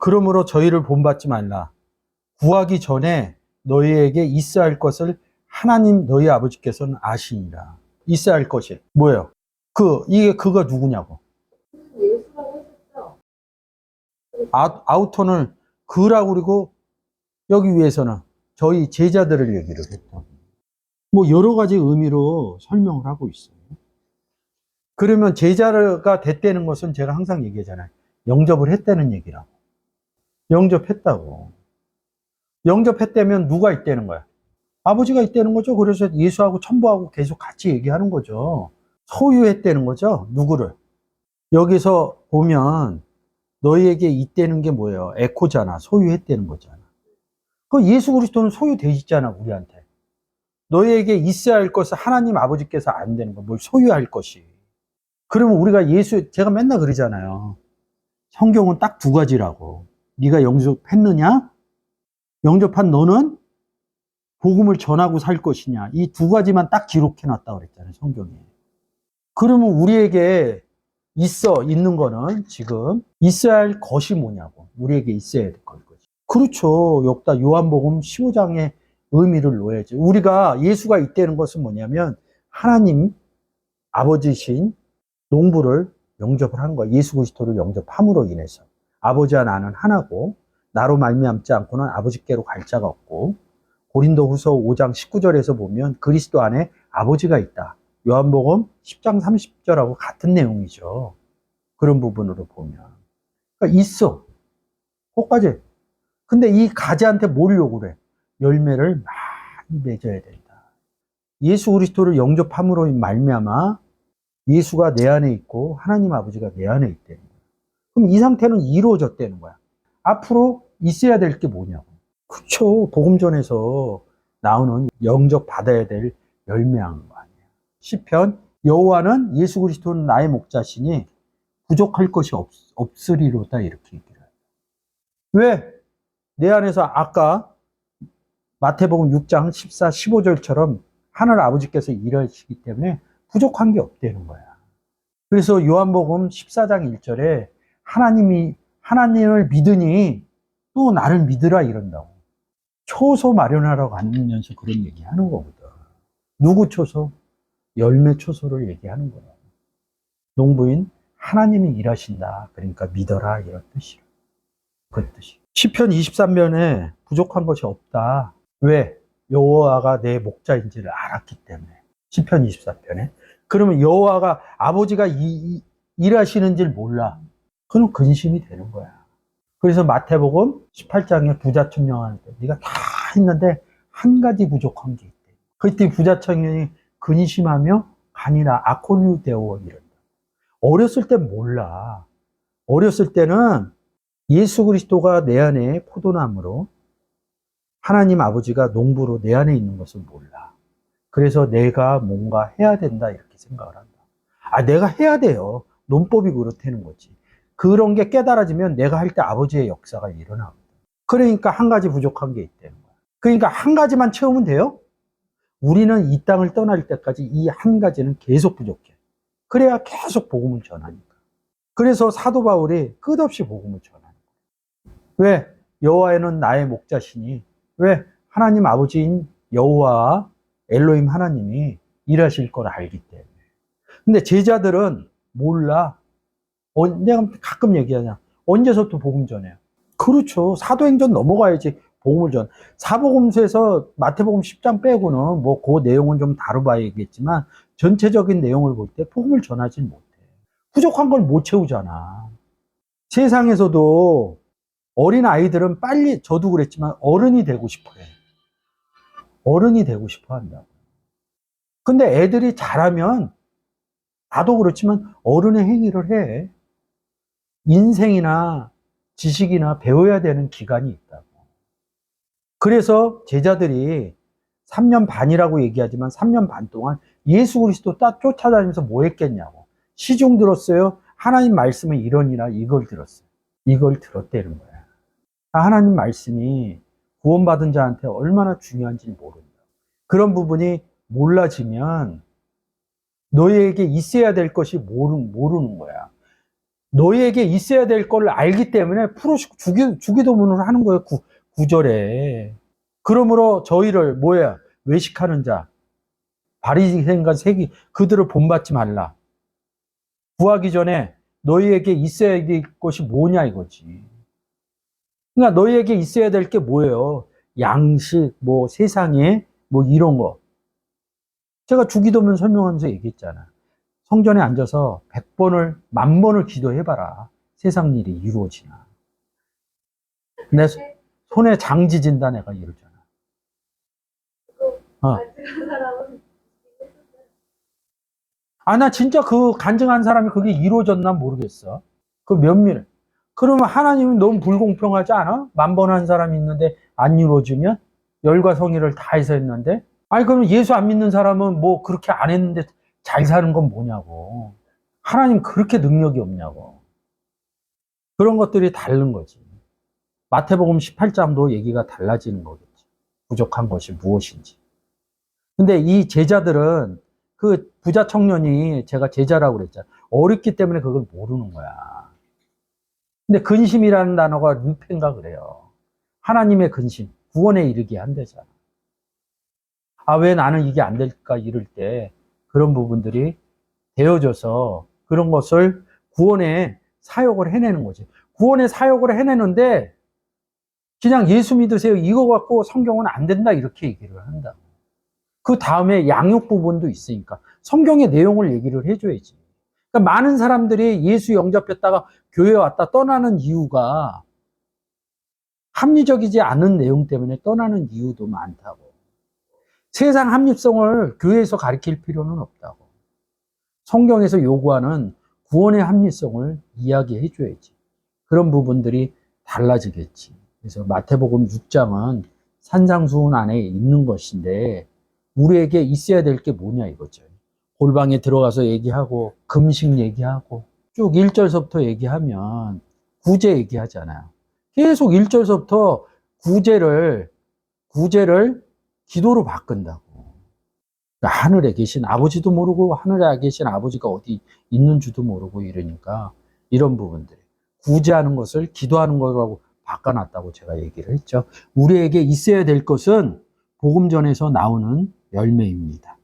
그러므로 저희를 본받지 말라. 구하기 전에 너희에게 있어야 할 것을 하나님 너희 아버지께서는 아시니라. 있어야 할 것이 뭐예요? 그 이게 그가 누구냐고. 아, 아우터는 그라고 그리고 여기 위해서는 저희 제자들을 얘기를 했다. 뭐 여러 가지 의미로 설명을 하고 있어요. 그러면 제자가 됐다는 것은 제가 항상 얘기하잖아요. 영접을 했다는 얘기라고. 영접했다고. 영접했다면 누가 있다는 거야? 아버지가 있다는 거죠. 그래서 예수하고 첨부하고 계속 같이 얘기하는 거죠. 소유했다는 거죠. 누구를? 여기서 보면 너희에게 있다는 게 뭐예요? 에코잖아. 소유했다는 거잖아. 그 예수 그리스도는 소유돼 있잖아, 우리한테. 너희에게 있어야 할 것을 하나님 아버지께서 안 되는 거, 뭘 소유할 것이. 그러면 우리가 예수, 제가 맨날 그러잖아요. 성경은 딱 두 가지라고. 네가 영접했느냐? 영접한 너는 복음을 전하고 살 것이냐? 이 두 가지만 딱 기록해 놨다 그랬잖아요, 성경에. 그러면 우리에게 있어 있는 거는 지금 있어야 할 것이 뭐냐고. 우리에게 있어야 될 것. 그렇죠. 여기다 요한복음 15장의 의미를 놓아야지. 우리가 예수가 있다는 것은 뭐냐면 하나님 아버지신 농부를 영접을 한 거야. 예수 그리스도를 영접함으로 인해서 아버지와 나는 하나고 나로 말미암지 않고는 아버지께로 갈 자가 없고 고린도후서 5장 19절에서 보면 그리스도 안에 아버지가 있다. 요한복음 10장 30절하고 같은 내용이죠. 그런 부분으로 보면 그러니까 있어. 거기까지 근데 이 가지한테 뭘 요구를 해? 열매를 많이 맺어야 된다. 예수 그리스도를 영접함으로 말미암아 예수가 내 안에 있고 하나님 아버지가 내 안에 거야. 그럼 이 상태는 이루어졌다는 거야. 앞으로 있어야 될 게 뭐냐고. 그쵸. 복음전에서 나오는 영접 받아야 될 열매한 거 아니야. 시편 여호와는 예수 그리스도는 나의 목자시니 부족할 것이 없, 없으리로다 이렇게 얘기를 해요. 왜? 내 안에서 아까 마태복음 6장 14, 15절처럼 하늘 아버지께서 일하시기 때문에 부족한 게 없다는 거야. 그래서 요한복음 14장 1절에 하나님이 하나님을 믿으니 또 나를 믿으라 이런다고. 초소 마련하라고 하면서 그런 얘기 하는 거거든. 누구 초소? 열매 초소를 얘기하는 거야. 농부인 하나님이 일하신다. 그러니까 믿어라 이런 뜻이야. 그 뜻이. 시편 23편에 부족한 것이 없다. 왜? 여호와가 내 목자인지를 알았기 때문에. 시편 24편에. 그러면 여호와가 아버지가 이, 이, 일하시는지를 몰라. 그럼 근심이 되는 거야. 그래서 마태복음 18장에 부자 청년한테 네가 다 했는데 한 가지 부족한 게 있대. 그때 부자 청년이 근심하며 간이나 되어 이런다. 어렸을 땐 몰라. 어렸을 때는 예수 그리스도가 내 안에 포도나무로 하나님 아버지가 농부로 내 안에 있는 것을 몰라. 그래서 내가 뭔가 해야 된다 이렇게 생각을 한다. 아, 내가 해야 돼요. 논법이 그렇다는 거지. 그런 게 깨달아지면 내가 할 때 아버지의 역사가 일어나거든. 그러니까 한 가지 부족한 게 있다는 거야. 그러니까 한 가지만 채우면 돼요? 우리는 이 땅을 떠날 때까지 이 한 가지는 계속 부족해. 그래야 계속 복음을 전하니까. 그래서 사도 바울이 끝없이 복음을 전하. 왜? 여호와에는 나의 목자시니 왜? 하나님 아버지인 여호와 엘로임 하나님이 일하실 걸 알기 때문에. 근데 제자들은 몰라. 어, 내가 가끔 얘기하냐. 언제서부터 복음 전해요? 그렇죠. 사도행전 넘어가야지 복음을 전. 사복음서에서 마태복음 10장 빼고는 뭐 그 내용은 좀 다뤄봐야겠지만 전체적인 내용을 볼 때 복음을 전하지 못해. 부족한 걸 못 채우잖아. 세상에서도 어린 아이들은 빨리, 저도 그랬지만 어른이 되고 싶어 해. 어른이 되고 싶어 한다고. 근데 애들이 잘하면, 나도 그렇지만 어른의 행위를 해. 인생이나 지식이나 배워야 되는 기간이 있다고. 그래서 제자들이 3년 반이라고 얘기하지만 3년 반 동안 예수 그리스도 딱 쫓아다니면서 뭐 했겠냐고. 시중 들었어요? 하나님 말씀은 이러니라 이걸 들었어요. 이걸 들었다는 거야. 하나님 말씀이 구원받은 자한테 얼마나 중요한지 모른다. 그런 부분이 몰라지면 너희에게 있어야 될 것이 모르, 모르는 거야. 너희에게 있어야 될 걸 알기 때문에 풀어주고 주기, 주기도문을 하는 거예요. 구, 구절에. 그러므로 저희를 뭐야? 외식하는 자, 바리새인과 세기 그들을 본받지 말라. 구하기 전에 너희에게 있어야 될 것이 뭐냐 이거지. 그러니까 너희에게 있어야 될 게 뭐예요? 양식, 뭐 세상에 뭐 이런 거. 제가 주기도문 설명하면서 얘기했잖아. 성전에 앉아서 100번을, 만 번을 기도해봐라. 세상 일이 이루어지나. 내 손- 손에 장지 진다 내가 이러잖아. 어. 아, 나 진짜 그 간증한 사람이 그게 이루어졌나 모르겠어. 그 면밀. 그러면 하나님은 너무 불공평하지 않아? 만 번 한 사람이 있는데 안 이루어지면? 열과 성의를 다해서 했는데? 아니, 그럼 예수 안 믿는 사람은 뭐 그렇게 안 했는데 잘 사는 건 뭐냐고. 하나님 그렇게 능력이 없냐고. 그런 것들이 다른 거지. 마태복음 18장도 얘기가 달라지는 거겠지. 부족한 것이 무엇인지. 근데 이 제자들은 그 부자 청년이 제가 제자라고 그랬잖아. 어렵기 때문에 그걸 모르는 거야. 근데 근심이라는 단어가 루펜가 그래요. 하나님의 근심, 구원에 이르게 한대잖아. 아, 왜 나는 이게 안 될까 이럴 때 그런 부분들이 되어져서 그런 것을 구원에 사역을 해내는 거지. 구원에 사역을 해내는데 그냥 예수 믿으세요. 이거 갖고 성경은 안 된다. 이렇게 얘기를 한다. 그 다음에 양육 부분도 있으니까 성경의 내용을 얘기를 해줘야지. 그러니까 많은 사람들이 예수 영접했다가 교회 왔다 떠나는 이유가 합리적이지 않은 내용 때문에 떠나는 이유도 많다고. 세상 합리성을 교회에서 가르칠 필요는 없다고. 성경에서 요구하는 구원의 합리성을 이야기해 줘야지. 그런 부분들이 달라지겠지. 그래서 마태복음 6장은 산상수훈 안에 있는 것인데 우리에게 있어야 될 게 뭐냐 이거죠. 골방에 들어가서 얘기하고 금식 얘기하고 쭉 1절서부터 얘기하면 구제 얘기하잖아요. 계속 1절서부터 구제를 구제를 기도로 바꾼다고. 그러니까 하늘에 계신 아버지도 모르고 하늘에 계신 아버지가 어디 있는 줄도 모르고 이러니까 이런 부분들 구제하는 것을 기도하는 거라고 바꿔놨다고 제가 얘기를 했죠. 우리에게 있어야 될 것은 복음전에서 나오는 열매입니다.